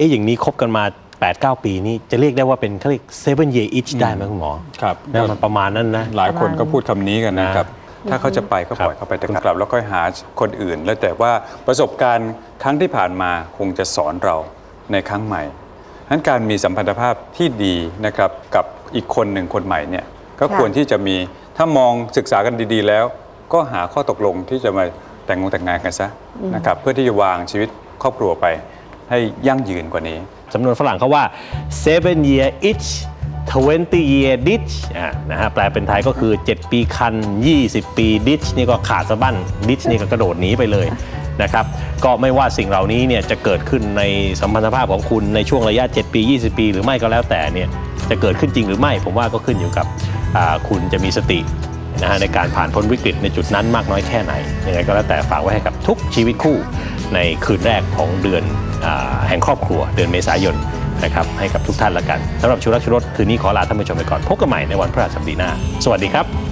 เอ๊ะอย่างนี้คบกันมา 8-9 ปีนี่จะเรียกได้ว่าเป็นเขาเรียก seven year itch ได้ไหมคุณหมอครับนะมันประมาณนั้นนะ หลายคนก็พูดคำนี้กันนะครับ ถ้าเขาจะไปก็ปล่อยครับเขาไปแต่กลับ แล้วก็หาคนอื่น แล้วแต่ว่าประสบการณ์ครั้งที่ผ่านมาคงจะสอนเราในครั้งใหม่ฉะนั้นการมีสัมพันธภาพที่ดีนะครับกับอีกคนหนึ่งคนใหม่เนี่ยก็ค่ะควรที่จะมีถ้ามองศึกษากันดีๆ แล้ว ก็หาข้อตกลงที่จะมาแต่งงงแต่งงานกันซะนะครับเพื่อที่จะวางชีวิตครอบครัวไป ให้ยั่งยืนกว่านี้สำนวนฝรั่งเขาว่า seven year itch 20 year ditch นะฮะแปลเป็นไทยก็คือ 7 ปีคัน 20 ปี ditch นี่ก็ขาดสะบั้น ditch นี่ก็กระโดดหนีไปเลยนะครับ ก็ไม่ว่าสิ่งเหล่านี้เนี่ยจะเกิดขึ้นในสัมพันธภาพของคุณในช่วงระยะ 7 ปี 20 ปี หรือไม่ก็แล้วแต่เนี่ยจะเกิดขึ้นจริงหรือไม่ ผมว่าก็ขึ้นอยู่กับคุณจะมีสตินะฮะในการผ่านพ้นวิกฤตในจุดนั้นมากน้อยแค่ไหนยังไงก็แล้วแต่ฝากไว้ให้กับทุกชีวิตคู่ในคืนแรกของเดือน แห่งครอบครัวเดือนเมษายนนะครับให้กับทุกท่านละกันสำหรับชูรักชูรสคืนนี้ขอลาท่านผู้ชมไปก่อนพบกันใหม่ในวันพฤหัสบดีหน้า สวัสดีครับ